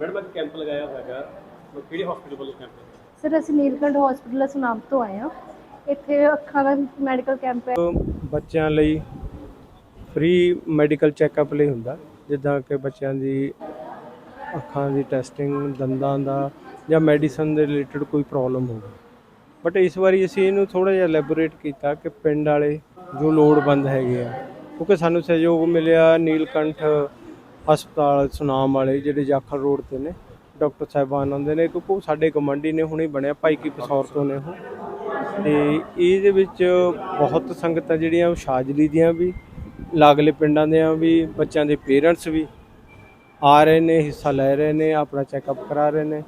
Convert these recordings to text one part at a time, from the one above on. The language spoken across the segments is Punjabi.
ਮੈਡਮ ਅੱਜ ਕੈਂਪ ਲਗਾਇਆ ਹੈਗਾ। ਉਹ ਕਿਹੜੇ ਹਸਪੀਟਲ ਵੱਲੋਂ ਕੈਂਪ ਸਰ ਅਸੀਂ ਨੀਲਕੰਠ ਹਸਪੀਟਲ ਸੁਨਾਮ ਤੋਂ ਆਏ ਹਾਂ। ਇੱਥੇ ਅੱਖਾਂ ਦਾ ਮੈਡੀਕਲ ਕੈਂਪ ਹੈ। ਬੱਚਿਆਂ ਲਈ ਫ੍ਰੀ ਮੈਡੀਕਲ ਚੈੱਕਅਪ ਲਈ ਹੁੰਦਾ। ਜਿੱਦਾਂ ਕਿ ਬੱਚਿਆਂ ਦੀ ਅੱਖਾਂ ਦੀ ਟੈਸਟਿੰਗ ਦੰਦਾਂ ਦਾ ਜਾਂ ਮੈਡੀਸਨ ਦੇ ਰਿਲੇਟਡ ਕੋਈ ਪ੍ਰੋਬਲਮ ਹੋਵੇ। ਬਟ ਇਸ ਵਾਰੀ ਅਸੀਂ ਇਹਨੂੰ ਥੋੜਾ ਜਿਹਾ ਐਲੈਬੋਰੇਟ ਕੀਤਾ ਕਿ ਪਿੰਡ ਵਾਲੇ ਜੋ ਲੋੜਵੰਦ ਹੈਗੇ ਆ ਕਿਉਂਕਿ ਸਾਨੂੰ ਸਹਿਯੋਗ ਮਿਲਿਆ ਨੀਲਕੰਠ ਹਸਪਤਾਲ ਸੁਨਾਮ ਵਾਲੇ ਜਿਹੜੇ ਜਾਖਲ ਰੋਡ ਤੇ ਨੇ, ਡਾਕਟਰ ਸਾਹਿਬਾਨ ਆਉਂਦੇ ਨੇ ਕਿਉਂਕਿ ਉਹ ਸਾਡੇ ਕਮਾਂਡੀ ਨੇ, ਹੁਣੇ ਬਣਿਆ, ਭਾਈ ਕੀ ਪਸੌਰ ਤੋਂ ਨੇ ਉਹ। ਤੇ ਇਹਦੇ ਵਿੱਚ ਬਹੁਤ ਸੰਗਤਾਂ ਜਿਹੜੀਆਂ, ਉਹ ਸ਼ਾਜਲੀ ਦੀਆਂ ਵੀ, ਲਾਗਲੇ ਪਿੰਡਾਂ ਦੀਆਂ ਵੀ, ਬੱਚਿਆਂ ਦੇ ਪੇਰੈਂਟਸ ਵੀ ਆ ਰਹੇ ਨੇ, ਹਿੱਸਾ ਲੈ ਰਹੇ ਨੇ, ਆਪਣਾ ਚੈੱਕਅਪ ਕਰਾ ਰਹੇ ਨੇ।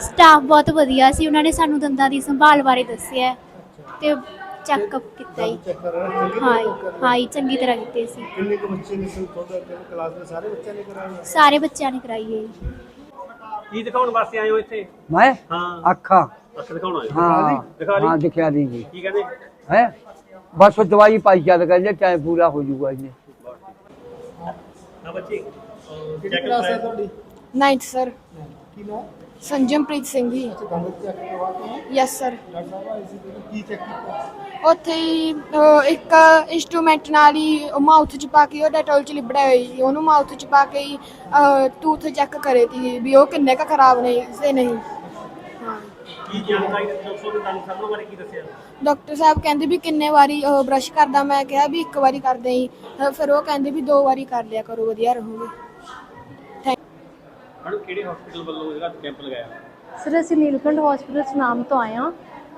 ਸਟਾਫ ਬਹੁਤ ਵਧੀਆ ਸੀ ਉਹਨਾਂ ਨੇ ਸਾਨੂੰ ਦੰਦਾਂ ਦੀ ਸੰਭਾਲ ਬਾਰੇ ਦੱਸਿਆ। ਤੇ ਚੈੱਕਅਪ ਕੀਤਾ ਹੀ। ਚੈੱਕ ਕਰਾਇਆ ਚੰਗੀ ਚੰਗੀ ਤਰ੍ਹਾਂ ਕੀਤੇ ਸੀ। ਕਿੰਨੇ ਕੁ ਬੱਚੇ ਨੇ ਸਿਰ ਖੋਦਾ ਕਿ ਕਲਾਸ ਦੇ ਸਾਰੇ ਬੱਚਿਆਂ ਨੇ ਕਰਾਇਆ ਸਾਰੇ ਬੱਚਿਆਂ ਨੇ ਕਰਾਈ ਹੈ ਕੀ ਦਿਖਾਉਣ ਵਾਸਤੇ ਆਏ ਹੋ ਇੱਥੇ? ਮੈਂ? ਹਾਂ। ਅੱਖਾਂ। ਅੱਖ ਦਿਖਾਉਣ ਆਏ ਹਾਂ। ਦਿਖਾ ਲਈ? ਹਾਂ ਦਿਖਿਆ ਦੀ ਜੀ। ਕੀ ਕਹਿੰਦੇ? ਹੈ? ਬਸ ਉਹ ਦਵਾਈ ਪਾਈ ਚੱਲ ਕਹਿੰਦੇ ਚਾਹੇ ਪੂਰਾ ਹੋ ਜਾਊਗਾ ਇਹਨੇ ਹਾਂ ਬੱਚੇ। ਕਿਹੜੀ ਕਲਾਸ ਹੈ ਤੁਹਾਡੀ? ਨਾਈਨਥ ਸਰ ਕੀ ਨਾਮ ਸੰਜਮਪ੍ਰੀਤ ਸਿੰਘ ਜੀ। ਅੱਛਾ ਦੰਦ ਚੈੱਕ ਕਰਵਾਤੇ ਹੈ ਯੈਸ ਸਰ ਡਾਕਟਰ ਸਾਹਿਬ ਆਏ ਸੀ ਤੇ ਕੀ ਚੈੱਕ ਕੀਤਾ? ਉੱਥੇ ਹੀ ਅਹ, ਇੱਕ ਇਨਸਟਰੂਮੈਂਟ ਨਾਲ ਹੀ ਮਾਊਥ ਚ ਪਾ ਕੇ ਉਹ ਡੈਟੋਲ ਚ ਲਿਬੜਿਆ ਹੋਈ ਸੀ। ਉਹਨੂੰ ਮਾਊਥ ਚ ਪਾ ਕੇ ਹੀ ਟੂਥ ਚੈੱਕ ਕਰੇ ਤੀ ਵੀ ਉਹ ਕਿੰਨੇ ਕ ਖਰਾਬ ਨੇ ਸੇ ਨਹੀਂ। ਹਾਂ। ਕੀ ਜਾਣਕਾਰੀ ਦੱਸੋ ਤੇ ਤੁਹਾਨੂੰ ਸਭ ਬਾਰੇ ਕੀ ਦੱਸਿਆ? ਡਾਕਟਰ ਸਾਹਿਬ ਕਹਿੰਦੇ ਵੀ ਕਿੰਨੇ ਵਾਰੀ ਬ੍ਰਸ਼ ਕਰਦਾ। ਮੈਂ ਕਿਹਾ ਵੀ ਇੱਕ ਵਾਰੀ ਕਰਦੇ ਹੀ ਅਹ, ਫਿਰ ਉਹ ਕਹਿੰਦੇ ਵੀ ਦੋ ਵਾਰੀ ਕਰ ਲਿਆ ਕਰੋ ਵਧੀਆ ਰਹੋਗੇ। ਮੈਡਮ ਕਿਹੜੇ ਹਸਪੀਟਲ ਵੱਲੋਂ ਜਿਹੜਾ ਕੈਂਪ ਲਗਾਇਆ ਸਰ ਅਸੀਂ ਨੀਲਕੰਠ ਹਸਪੀਟਲ ਸੁਨਾਮ ਤੋਂ ਆਏ ਹਾਂ।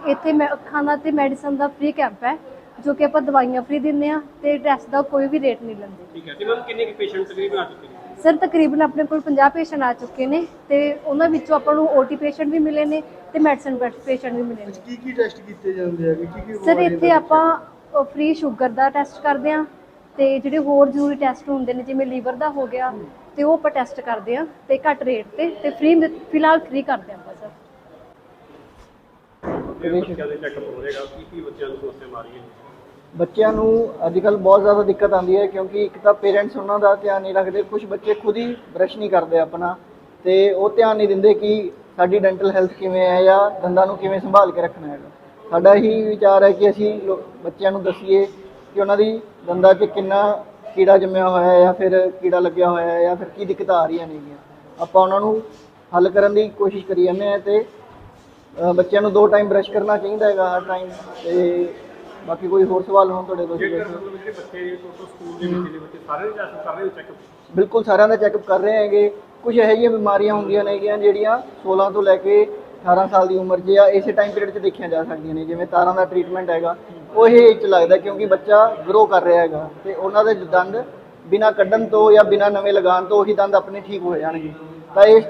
ਇੱਥੇ ਮੈਂ ਅੱਖਾਂ ਦਾ ਤੇ ਮੈਡੀਸਨ ਦਾ ਫ੍ਰੀ ਕੈਂਪ ਹੈ ਜੋ ਕਿ ਆਪਾਂ ਦਵਾਈਆਂ ਫ੍ਰੀ ਦਿੰਦੇ ਆ ਤੇ ਟੈਸਟ ਦਾ ਕੋਈ ਵੀ ਰੇਟ ਨਹੀਂ ਲੈਂਦੇ। ਠੀਕ ਹੈ ਤੇ ਮੈਮ ਕਿੰਨੇ ਕੁ ਪੇਸ਼ੈਂਟ ਤਕਰੀਬਨ ਆ ਚੁੱਕੇ ਨੇ? ਸਰ ਤਕਰੀਬਨ ਆਪਣੇ ਕੋਲ 50 ਪੇਸ਼ੈਂਟ ਆ ਚੁੱਕੇ ਨੇ ਤੇ ਉਹਨਾਂ ਵਿੱਚੋਂ ਆਪਾਂ ਨੂੰ ਓਟੀ ਪੇਸ਼ੈਂਟ ਵੀ ਮਿਲੇ ਨੇ ਤੇ ਮੈਡੀਸਨ ਪੇਸ਼ੈਂਟ ਵੀ ਮਿਲੇ ਨੇ। ਕੀ ਕੀ ਟੈਸਟ ਕੀਤੇ ਜਾਂਦੇ ਹੈਗੇ ਕੀ ਕੀ ਸਰ ਇੱਥੇ ਆਪਾਂ ਫ੍ਰੀ ਸ਼ੂਗਰ ਦਾ ਟੈਸਟ ਕਰਦੇ ਆ ਤੇ ਜਿਹੜੇ ਹੋਰ ਜ਼ਰੂਰੀ ਟੈਸਟ ਹੁੰਦੇ ਨੇ ਜਿਵੇਂ ਲੀਵਰ ਦਾ ਹੋ ਗਿਆ ਤੇ ਉਹ ਆਪਾਂ ਟੈਸਟ ਕਰਦੇ ਆ ਤੇ ਘੱਟ ਰੇਟ ਤੇ ਤੇ ਫ੍ਰੀ ਫਿਲਹਾਲ ਫ੍ਰੀ ਕਰਦੇ ਆ ਆਪਾਂ ਸਰ ਇਹ ਬੱਚਿਆਂ ਦੇ ਚੈੱਕਅਪ ਹੋ ਰਹੇਗਾ? ਕੀ ਕੀ ਬੱਚਿਆਂ ਨੂੰ ਬੱਚਿਆਂ ਅੱਜ ਕੱਲ੍ਹ ਬਹੁਤ ਜ਼ਿਆਦਾ ਦਿੱਕਤ ਆਉਂਦੀ ਹੈ ਕਿਉਂਕਿ ਇੱਕ ਤਾਂ ਪੇਰੈਂਟਸ ਉਹਨਾਂ ਦਾ ਧਿਆਨ ਨਹੀਂ ਰੱਖਦੇ ਕੁਝ ਬੱਚੇ ਖੁਦ ਹੀ ਬ੍ਰਸ਼ ਨਹੀਂ ਕਰਦੇ ਆਪਣਾ ਤੇ ਉਹ ਧਿਆਨ ਨਹੀਂ ਦਿੰਦੇ ਕਿ ਸਾਡੀ ਡੈਂਟਲ ਹੈਲਥ ਕਿਵੇਂ ਹੈ ਜਾਂ ਦੰਦਾਂ ਨੂੰ ਕਿਵੇਂ ਸੰਭਾਲ ਕੇ ਰੱਖਣਾ ਹੈਗਾ। ਸਾਡਾ ਹੀ ਵਿਚਾਰ ਹੈ ਕਿ ਅਸੀਂ ਬੱਚਿਆਂ ਨੂੰ ਦਸੀਏ ਕਿ ਉਹਨਾਂ ਦੀ ਦੰਦਾਂ 'ਚ ਕਿੰਨਾ ਕੀੜਾ ਜੰਮਿਆ ਹੋਇਆ ਹੈ ਜਾਂ ਫਿਰ ਕੀੜਾ ਲੱਗਿਆ ਹੋਇਆ ਹੈ ਜਾਂ ਫਿਰ ਕੀ ਦਿੱਕਤਾਂ ਆ ਰਹੀਆਂ ਨੇਗੀਆਂ। ਆਪਾਂ ਉਹਨਾਂ ਨੂੰ ਹੱਲ ਕਰਨ ਦੀ ਕੋਸ਼ਿਸ਼ ਕਰੀ ਜਾਂਦੇ ਹਾਂ ਤੇ ਅ, ਬੱਚਿਆਂ ਨੂੰ ਦੋ ਟਾਈਮ ਬ੍ਰਸ਼ ਕਰਨਾ ਚਾਹੀਦਾ ਹੈਗਾ ਹਰ ਟਾਈਮ ਤੇ ਬਾਕੀ ਕੋਈ ਹੋਰ ਸਵਾਲ ਹੋਣ ਤੁਹਾਡੇ ਤੋਂ ਜੇ ਜੀ ਮਤਲਬ ਜਿਹੜੇ ਬੱਚੇ ਟੋਟਲ ਸਕੂਲ ਦੇ ਵਿੱਚ ਨੇ ਬੱਚੇ ਸਾਰੇ ਟੈਸਟ ਕਰ ਰਹੇ ਹੋ ਚੈੱਕਅਪ ਬਿਲਕੁਲ ਸਾਰਿਆਂ ਦਾ ਚੈੱਕਅਪ ਕਰ ਰਹੇ ਹੈਗੇ। ਕੁਝ ਇਹੋ ਜਿਹੀਆਂ ਬਿਮਾਰੀਆਂ ਹੁੰਦੀਆਂ ਨੇਗੀਆਂ ਜਿਹੜੀਆਂ 16 ਤੋਂ ਲੈ ਕੇ 18 ਸਾਲ ਦੀ ਉਮਰ 'ਚ ਜਾਂ ਇਸੇ ਟਾਈਮ ਪੀਰੀਅਡ 'ਚ ਦੇਖੀਆਂ ਜਾ ਸਕਦੀਆਂ ਨੇ ਜਿਵੇਂ ਤਾਰਾਂ ਦਾ ਟ੍ਰੀਟਮੈਂਟ ਹੈਗਾ। ਉਹ ਇਹ 'ਚ ਲੱਗਦਾ ਕਿਉਂਕਿ ਬੱਚਾ ਗਰੋ ਕਰ ਰਿਹਾ ਹੈਗਾ ਤੇ ਉਹਨਾਂ ਦੇ ਦੰਦ ਬਿਨਾਂ ਕੱਢਣ ਤੋਂ ਜਾਂ ਬਿਨਾਂ ਨਵੇਂ ਲਗਾਉਣ ਤੋਂ ਉਹੀ ਦੰਦ ਆਪਣੇ ਠੀਕ ਹੋ ਜਾਣਗੇ। ਤਾਂ ਇਸ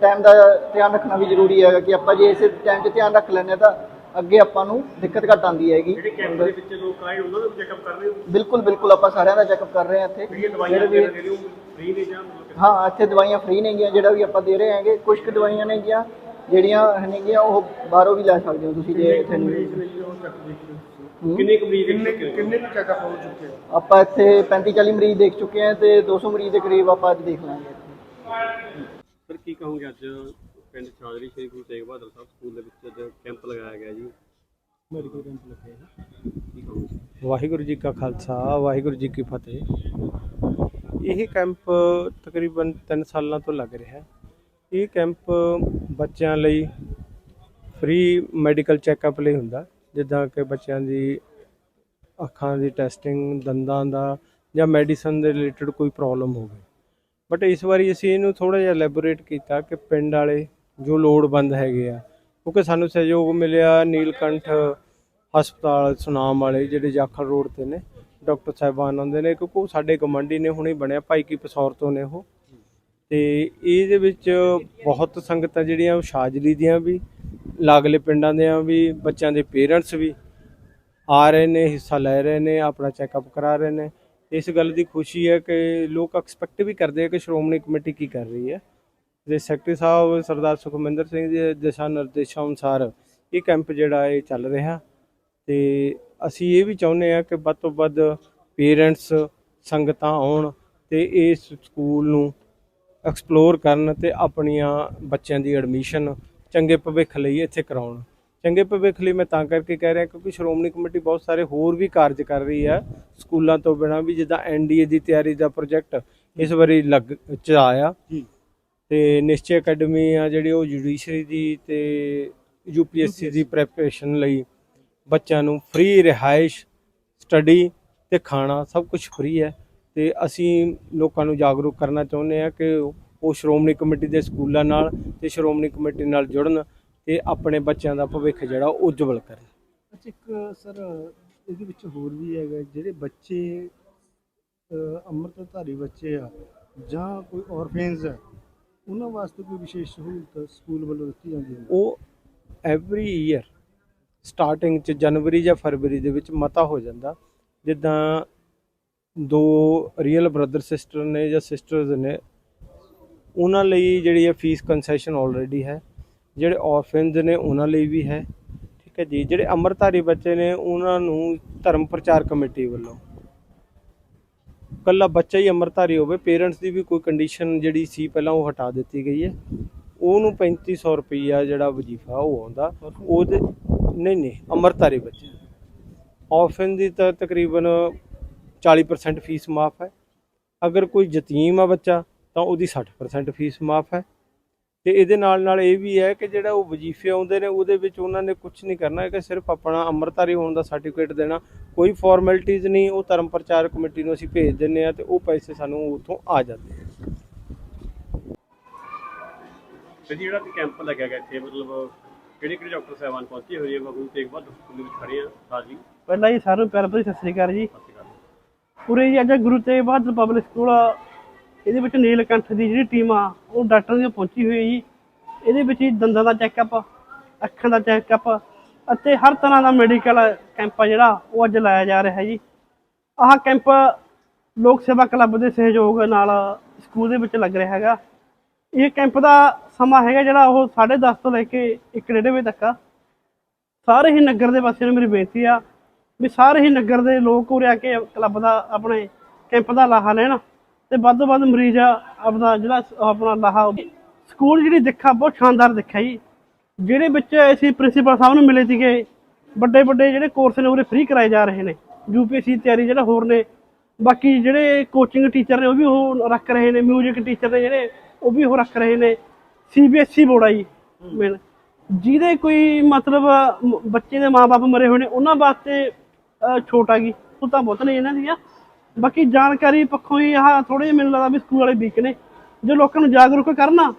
ਟਾਈਮ ਦਾ ਧਿਆਨ ਰੱਖਣਾ ਵੀ ਜ਼ਰੂਰੀ ਹੈਗਾ ਕਿ ਆਪਾਂ ਜੇ ਇਸੇ ਟਾਈਮ 'ਚ ਧਿਆਨ ਰੱਖ ਲੈਂਦੇ ਤਾਂ ਅੱਗੇ ਆਪਾਂ ਨੂੰ ਦਿੱਕਤ ਘੱਟ ਆਉਂਦੀ ਹੈਗੀ। ਜਿਹੜੇ ਕੈਂਪ ਦੇ ਵਿੱਚ ਲੋਕ ਆਏ ਉਹਨਾਂ ਦਾ ਚੈੱਕਅਪ ਕਰ ਰਹੇ ਹੋ? ਬਿਲਕੁਲ ਬਿਲਕੁਲ ਆਪਾਂ ਸਾਰਿਆਂ ਦਾ ਚੈੱਕਅਪ ਕਰ ਰਹੇ ਹਾਂ ਇੱਥੇ। ਫ੍ਰੀ ਦਵਾਈਆਂ ਜਿਹੜੇ ਦੇ ਵੀ ਰਹੇ ਹੋ ਫ੍ਰੀ ਨੇ ਜਾਂ ਮਤਲਬ ਕਿ- ਹਾਂ ਇੱਥੇ ਦਵਾਈਆਂ ਫ੍ਰੀ ਨੇਗੀਆਂ ਜਿਹੜਾ ਵੀ ਆਪਾਂ ਦੇ ਰਹੇ ਹਾਂਗੇ ਕੁਝ ਕੁ ਦਵਾਈਆਂ ਨੇਗੀਆਂ। ਜਿਹੜੀਆਂ ਨੇਗੀਆਂ ਉਹ ਬਾਹਰੋਂ ਵੀ ਲੈ ਸਕਦੇ ਹੋ ਤੁਸੀਂ ਜੇ ਇੱਥੇ ਨਹੀਂ। ਮਰੀਜ਼ ਉਹ ਚੈੱਕ। ਕਿੰਨੇ ਕੁ ਮਰੀਜ਼ ਕਿੰਨੇ? ਕਿੰਨੇ ਕੁ ਚੈੱਕਅਪ ਹੋ ਚੁੱਕੇ ਆ? ਆਪਾਂ ਇੱਥੇ 35 40 ਮਰੀਜ਼ ਦੇਖ ਚੁੱਕੇ ਹਾਂ ਤੇ 200 ਮਰੀਜ਼ ਦੇ ਕਰੀਬ ਆਪਾਂ ਅੱਜ ਦੇਖ ਲਾਂਗੇ। ਇੱਥੇ ਸਰ ਕੀ ਕਹੋਗੇ ਅੱਜ ਪਿੰਡ ਚਾਦਰੀ ਸ਼੍ਰੀ ਗੁਰੂ ਤੇਗ ਬਹਾਦਰ ਸਾਹਿਬ ਸਕੂਲ ਦੇ ਵਿੱਚ ਅੱਜ ਕੈਂਪ ਲਗਾਇਆ ਗਿਆ ਜੀ? ਮੈਡੀਕਲ ਕੈਂਪ ਲੱਗਿਆ ਕੀ ਕਹੋਗੇ? ਵਾਹਿਗੁਰੂ ਜੀ ਕਾ ਖਾਲਸਾ ਵਾਹਿਗੁਰੂ ਜੀ ਕੀ ਫਤਿਹ। ਇਹ ਕੈਂਪ ਤਕਰੀਬਨ 3 ਸਾਲਾਂ ਤੋਂ ਲੱਗ ਰਿਹਾ ਹੈ। ਇਹ ਕੈਂਪ ਬੱਚਿਆਂ ਲਈ ਫ੍ਰੀ ਮੈਡੀਕਲ ਚੈੱਕਅਪ ਲਈ ਹੁੰਦਾ। ਜਿੱਦਾਂ ਕਿ ਬੱਚਿਆਂ ਦੀ ਅੱਖਾਂ ਦੀ ਟੈਸਟਿੰਗ ਦੰਦਾਂ ਦਾ ਜਾਂ ਮੈਡੀਸਨ ਦੇ ਰਿਲੇਟਡ ਕੋਈ ਪ੍ਰੋਬਲਮ ਹੋਵੇ। ਬਟ ਇਸ ਵਾਰੀ ਅਸੀਂ ਇਹਨੂੰ ਥੋੜਾ ਜਿਹਾ ਲੈਬੋਰੇਟ ਕੀਤਾ ਕਿ ਪਿੰਡ ਵਾਲੇ ਜੋ ਲੋੜਵੰਦ ਹੈਗੇ ਆ, ਕਿਉਂਕਿ ਸਾਨੂੰ ਸਹਿਯੋਗ ਮਿਲਿਆ ਨੀਲਕੰਠ ਹਸਪਤਾਲ ਸੁਨਾਮ ਵਾਲੇ, ਜਿਹੜੇ ਜਾਖਲ ਰੋਡ ਤੇ ਨੇ, ਡਾਕਟਰ ਸਾਹਿਬਾਨ ਆਉਂਦੇ ਨੇ, ਕਿਉਂਕਿ ਉਹ ਸਾਡੇ ਕਮਾਂਡੀ ਨੇ, ਹੁਣੇ ਬਣਿਆ, ਭਾਈ ਕੀ ਪਸੌਰ ਤੋਂ ਨੇ ਉਹ। ਤੇ ਇਹਦੇ ਵਿੱਚ ਬਹੁਤ ਸੰਗਤਾਂ ਜਿਹੜੀਆਂ ਉਹ ਸ਼ਾਜਲੀ ਦੀਆਂ ਵੀ, ਲਾਗਲੇ ਪਿੰਡਾਂ ਦੀਆਂ ਵੀ, ਬੱਚਿਆਂ ਦੇ ਪੇਰੈਂਟਸ ਵੀ ਆ ਰਹੇ ਨੇ, ਹਿੱਸਾ ਲੈ ਰਹੇ ਨੇ, ਆਪਣਾ ਚੈੱਕਅਪ ਕਰਾ ਰਹੇ ਨੇ। ਇਸ ਗੱਲ ਦੀ ਖੁਸ਼ੀ ਹੈ ਕਿ ਲੋਕ ਐਕਸਪੈਕਟ ਵੀ ਕਰਦੇ ਆ ਕਿ ਸ਼੍ਰੋਮਣੀ ਕਮੇਟੀ ਕੀ ਕਰ ਰਹੀ ਹੈ। ਦੇ ਸੈਕਟਰੀ ਸਾਹਿਬ ਸਰਦਾਰ ਸੁਖਮਿੰਦਰ ਸਿੰਘ ਦੇ ਦਿਸ਼ਾ ਨਿਰਦੇਸ਼ਾਂ ਅਨੁਸਾਰ ਇਹ ਕੈਂਪ ਜਿਹੜਾ ਇਹ ਚੱਲ ਰਿਹਾ। ਤੇ ਅਸੀਂ ਇਹ ਵੀ ਚਾਹੁੰਦੇ ਆ ਕਿ ਵੱਧ ਤੋਂ ਵੱਧ ਪੇਰੈਂਟਸ ਸੰਗਤਾਂ ਆਉਣ ਤੇ ਇਸ ਸਕੂਲ ਨੂੰ ਐਕਸਪਲੋਰ ਕਰਨ ਤੇ ਆਪਣੀਆਂ ਬੱਚਿਆਂ ਦੀ ਐਡਮਿਸ਼ਨ ਚੰਗੇ ਭਵਿੱਖ ਲਈ ਇੱਥੇ ਕਰਾਉਣ। ਚੰਗੇ ਭਵਿੱਖ ਲਈ ਮੈਂ ਤਾਂ ਕਰਕੇ ਕਹਿ ਰਿਹਾ ਕਿਉਂਕਿ ਸ਼੍ਰੋਮਣੀ ਕਮੇਟੀ ਬਹੁਤ ਸਾਰੇ ਹੋਰ ਵੀ ਕਾਰਜ ਕਰ ਰਹੀ ਹੈ। ਸਕੂਲਾਂ ਤੋਂ ਬਿਨਾਂ ਵੀ ਜਿੱਦਾਂ ਐਨਡੀਏ ਦੀ ਤਿਆਰੀ ਦਾ ਪ੍ਰੋਜੈਕਟ ਇਸ ਵਾਰੀ ਲੱਗ ਚ ਆਇਆ। ਤੇ ਨਿਸ਼ਚੈ ਅਕੈਡਮੀ ਆ ਜਿਹੜੀ ਉਹ ਜੁਡੀਸ਼ਰੀ ਦੀ ਤੇ ਯੂਪੀਐਸਸੀ ਦੀ ਪ੍ਰੈਪਰੇਸ਼ਨ ਲਈ ਬੱਚਿਆਂ ਨੂੰ ਫ੍ਰੀ ਰਿਹਾਇਸ਼ ਸਟੱਡੀ ਤੇ ਖਾਣਾ ਸਭ ਕੁਝ ਫ੍ਰੀ ਹੈ। ਤੇ ਅਸੀਂ ਲੋਕਾਂ ਨੂੰ ਜਾਗਰੂਕ ਕਰਨਾ ਚਾਹੁੰਦੇ ਆ ਕਿ ਉਹ ਸ਼੍ਰੋਮਣੀ ਕਮੇਟੀ ਦੇ ਸਕੂਲਾਂ ਨਾਲ ਤੇ ਸ਼੍ਰੋਮਣੀ ਕਮੇਟੀ ਨਾਲ ਜੁੜਨ ਤੇ ਆਪਣੇ ਬੱਚਿਆਂ ਦਾ ਭਵਿੱਖ ਜਿਹੜਾ ਉਹ ਉਜਵਲ ਕਰਨ। ਅੱਛਾ ਇੱਕ ਸਰ ਇਹਦੇ ਵਿੱਚ ਹੋਰ ਵੀ ਹੈਗਾ ਜਿਹੜੇ ਬੱਚੇ ਅੰਮ੍ਰਿਤਧਾਰੀ ਬੱਚੇ ਆ ਜਾਂ ਕੋਈ ਔਰਫੇਨਸ ਹੈ ਉਹਨਾਂ ਵਾਸਤੇ ਕੋਈ ਵਿਸ਼ੇਸ਼ ਸਹੂਲਤ ਸਕੂਲ ਵੱਲੋਂ ਦਿੱਤੀ ਜਾਂਦੀ ਹੈ? ਉਹ ਐਵਰੀ ਈਅਰ ਸਟਾਰਟਿੰਗ ਚ ਜਨਵਰੀ ਜਾਂ ਫਰਵਰੀ ਦੇ ਵਿੱਚ ਮਤਾ ਹੋ ਜਾਂਦਾ। ਜਿੱਦਾਂ ਦੋ ਰੀਅਲ ਬ੍ਰਦਰ ਸਿਸਟਰ ਨੇ ਜਾਂ ਸਿਸਟਰਸ ਨੇ, ਉਹਨਾਂ ਲਈ ਜਿਹੜੀ ਹੈ ਫੀਸ ਕੰਸੈਸ਼ਨ ਆਲਰੇਡੀ ਹੈ, ਜਿਹੜੇ ਔਰਫਨਸ ਨੇ ਉਹਨਾਂ ਲਈ ਵੀ ਹੈ, ਠੀਕ ਹੈ ਜੀ? ਜਿਹੜੇ ਅੰਮ੍ਰਿਤਧਾਰੀ ਬੱਚੇ ਨੇ, ਉਹਨਾਂ ਨੂੰ ਧਰਮ ਪ੍ਰਚਾਰ ਕਮੇਟੀ ਵੱਲੋਂ। ਕੱਲਾ ਬੱਚਾ ਹੀ ਅੰਮ੍ਰਿਤਧਾਰੀ ਹੋਵੇ ਪੇਰੈਂਟਸ ਦੀ ਵੀ ਕੋਈ ਕੰਡੀਸ਼ਨ ਜਿਹੜੀ ਸੀ ਪਹਿਲਾਂ ਉਹ ਹਟਾ ਦਿੱਤੀ ਗਈ ਹੈ। ਉਹਨੂੰ 3500 ਰੁਪਈਆ ਜਿਹੜਾ ਵਜੀਫਾ ਉਹ ਆਉਂਦਾ, ਉਹਦੇ ਨਹੀਂ ਨਹੀਂ, ਅੰਮ੍ਰਿਤਧਾਰੀ ਬੱਚੇ। ਔਰਫਨ ਦੀ ਤਾਂ ਤਕਰੀਬਨ 40% ਫੀਸ ਮਾਫ ਹੈ। ਅਗਰ ਕੋਈ ਯਤੀਮ ਆ ਬੱਚਾ ਤਾਂ ਉਹਦੀ 60% ਫੀਸ ਮਾਫ ਹੈ। ਤੇ ਇਹਦੇ ਨਾਲ ਨਾਲ ਇਹ ਵੀ ਹੈ ਕਿ ਜਿਹੜਾ ਉਹ ਵਜੀਫੇ ਆਉਂਦੇ ਨੇ ਉਹਦੇ ਵਿੱਚ ਉਹਨਾਂ ਨੇ ਕੁਝ ਨਹੀਂ ਕਰਨਾ ਹੈਗਾ ਸਿਰਫ ਆਪਣਾ ਅੰਮ੍ਰਿਤਧਾਰੀ ਹੋਣ ਦਾ ਸਰਟੀਫਿਕੇਟ ਦੇਣਾ। ਕੋਈ ਫਾਰਮੈਲਿਟੀਜ਼ ਨਹੀਂ ਉਹ ਧਰਮ ਪ੍ਰਚਾਰ ਕਮੇਟੀ ਨੂੰ ਅਸੀਂ ਭੇਜ ਦਿੰਨੇ ਆ ਤੇ ਉਹ ਪੈਸੇ ਸਾਨੂੰ ਉੱਥੋਂ ਆ ਜਾਂਦੇ ਆ ਤੇ ਜਿਹੜਾ ਕੈਂਪ ਲੱਗਿਆ ਗਿਆ ਇੱਥੇ ਮਤਲਬ ਕਿਹੜੇ ਕਿਹੜੇ ਡਾਕਟਰ ਸਾਹਿਬਾਨ ਪਹੁੰਚੇ ਹੋਏ ਆ? ਬਾਬੂ ਤੇਗ ਬਹਾਦਰ ਸਕੂਲ ਦੇ ਵਿੱਚ ਖੜੇ ਆ ਸਾਰ ਜੀ ਪਹਿਲਾਂ ਜੀ ਸਾਰਿਆਂ ਨੂੰ ਪਿਆਰ ਭਰੀ ਸਤਿ ਸ੍ਰੀ ਅਕਾਲ ਜੀ। ਸਤਿ ਪੂਰੇ ਜੀ ਅੱਜ ਗੁਰੂ ਤੇਗ ਬਹਾਦਰ ਪਬਲਿਕ ਸਕੂਲ ਇਹਦੇ ਵਿੱਚ ਨੀਲਕੰਠ ਦੀ ਜਿਹੜੀ ਟੀਮ ਆ, ਉਹ ਡਾਕਟਰ ਦੀ ਪਹੁੰਚੀ ਹੋਈ ਹੈ ਜੀ। ਇਹਦੇ ਵਿੱਚ ਜੀ ਦੰਦਾਂ ਦਾ ਚੈੱਕਅਪ ਅੱਖਾਂ ਦਾ ਚੈੱਕਅਪ ਅਤੇ ਹਰ ਤਰ੍ਹਾਂ ਦਾ ਮੈਡੀਕਲ ਕੈਂਪ ਆ ਜਿਹੜਾ, ਉਹ ਅੱਜ ਲਾਇਆ ਜਾ ਰਿਹਾ ਹੈ ਜੀ। ਆਹ ਕੈਂਪ ਲੋਕ ਸੇਵਾ ਕਲੱਬ ਦੇ ਸਹਿਯੋਗ ਨਾਲ ਸਕੂਲ ਦੇ ਵਿੱਚ ਲੱਗ ਰਿਹਾ ਹੈਗਾ। ਇਹ ਕੈਂਪ ਦਾ ਸਮਾਂ ਹੈਗਾ ਜਿਹੜਾ ਉਹ 10:30 ਤੋਂ ਲੈ ਕੇ 1:30 ਵਜੇ ਤੱਕ ਆ। ਸਾਰੇ ਹੀ ਨਗਰ ਦੇ ਵਾਸੀਆਂ ਨੂੰ ਮੇਰੀ ਬੇਨਤੀ ਆ ਵੀ ਸਾਰੇ ਹੀ ਨਗਰ ਦੇ ਲੋਕ ਉਰੇ ਆ ਕੇ ਕਲੱਬ ਦਾ ਆਪਣੇ ਕੈਂਪ ਦਾ ਲਾਹਾ ਲੈਣ ਤੇ ਵੱਧ ਤੋਂ ਵੱਧ ਮਰੀਜ਼ ਆਪਣਾ ਜਿਹੜਾ ਆਪਣਾ ਲਾਹਾ ਸਕੂਲ ਜਿਹੜੀ ਦੇਖਾ, ਬਹੁਤ ਸ਼ਾਨਦਾਰ ਦੇਖਿਆ ਜੀ। ਜਿਹੜੇ ਬੱਚੇ ਅਸੀਂ ਪ੍ਰਿੰਸੀਪਲ ਸਾਹਿਬ ਨੂੰ ਮਿਲੇ ਸੀਗੇ ਵੱਡੇ ਵੱਡੇ ਜਿਹੜੇ ਕੋਰਸ ਨੇ ਉਰੇ ਫ੍ਰੀ ਕਰਾਏ ਜਾ ਰਹੇ ਨੇ। ਯੂਪੀਐਸਸੀ ਤਿਆਰੀ ਜਿਹੜਾ ਹੋਰ ਨੇ, ਬਾਕੀ ਜਿਹੜੇ ਕੋਚਿੰਗ ਟੀਚਰ ਨੇ ਉਹ ਵੀ ਉਹ ਰੱਖ ਰਹੇ ਨੇ 뮤직 ਟੀਚਰ ਨੇ ਜਿਹੜੇ ਉਹ ਵੀ ਉਹ ਰੱਖ ਰਹੇ ਨੇ। ਸੀਬੀਐਸਈ ਬੋਰਡ ਆ ਜੀ ਮੇਨ ਜਿਹਦੇ ਕੋਈ ਮਤਲਬ ਬੱਚੇ ਦੇ ਮਾਪੇ ਮਰੇ ਹੋਏ ਨੇ, ਉਹਨਾਂ ਵਾਸਤੇ ਛੋਟ ਗਈ ਉਹ ਤਾਂ ਬਹੁਤ ਨੇ ਇਹਨਾਂ ਦੀਆਂ। ਬਾਕੀ ਜਾਣਕਾਰੀ ਪੱਖੋਂ ਹੀ ਆਹ ਥੋੜੇ ਮੈਨੂੰ ਲੱਗਦਾ ਵੀ ਸਕੂਲ ਵਾਲੇ ਵੀਕ ਨੇ। ਜੇ ਲੋਕਾਂ ਨੂੰ ਜਾਗਰੂਕ ਕਰਨਾ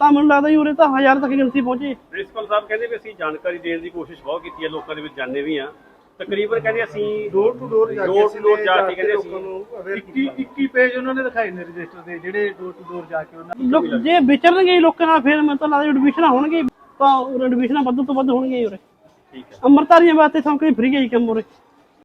ਤਾਂ ਮੈਨੂੰ ਲੱਗਦਾ ਜੀ ਉਰੇ ਤਾਂ ਹਜ਼ਾਰ ਤੱਕ ਗਿਣਤੀ ਪਹੁੰਚੇ। ਪ੍ਰਿੰਸੀਪਲ ਸਾਹਿਬ ਕਹਿੰਦੇ ਵੀ ਅਸੀਂ ਜਾਣਕਾਰੀ ਦੇਣ ਦੀ ਕੋਸ਼ਿਸ਼ ਬਹੁਤ ਕੀਤੀ ਹੈ ਲੋਕਾਂ ਦੇ ਵਿੱਚ ਜਾਣੇ ਵੀ ਆ। ਤਕਰੀਬਨ ਕਹਿੰਦੇ ਅਸੀਂ ਡੋਰ ਟੂ ਡੋਰ ਜਾ ਕੇ ਅਸੀਂ ਨੇ ਜਾ ਕੇ ਕਹਿੰਦੇ ਲੋਕਾਂ ਨੂੰ aware 21 21 ਪੇਜ ਉਹਨਾਂ ਨੇ ਦਿਖਾਏ ਨੇ ਰਜਿਸਟਰ ਦੇ ਜਿਹੜੇ ਡੋਰ ਟੂ ਡੋਰ ਜਾ ਕੇ ਉਹਨਾਂ ਲੋਕ ਜੇ ਵਿਚਰਨਗੇ ਹੀ ਲੋਕਾਂ ਨਾਲ ਫਿਰ ਮੈਨੂੰ ਤਾਂ ਲੱਗਦਾ ਐਡਮਿਸ਼ਨਾਂ ਹੋਣਗੇ। ਤਾਂ ਐਡਮਿਸ਼ਨਾਂ ਵੱਧ ਤੋਂ ਵੱਧ ਹੋਣਗੀਆਂ ਹੀ ਉਰੇ। ਠੀਕ ਹੈ। ਅੰਮ੍ਰਿਤਧਾਰੀਆਂ ਵਾਸਤੇ ਸਭ ਕੁਝ ਫ੍ਰੀ ਹੈ ਜੀ ਕੰਮ ਉਰੇ।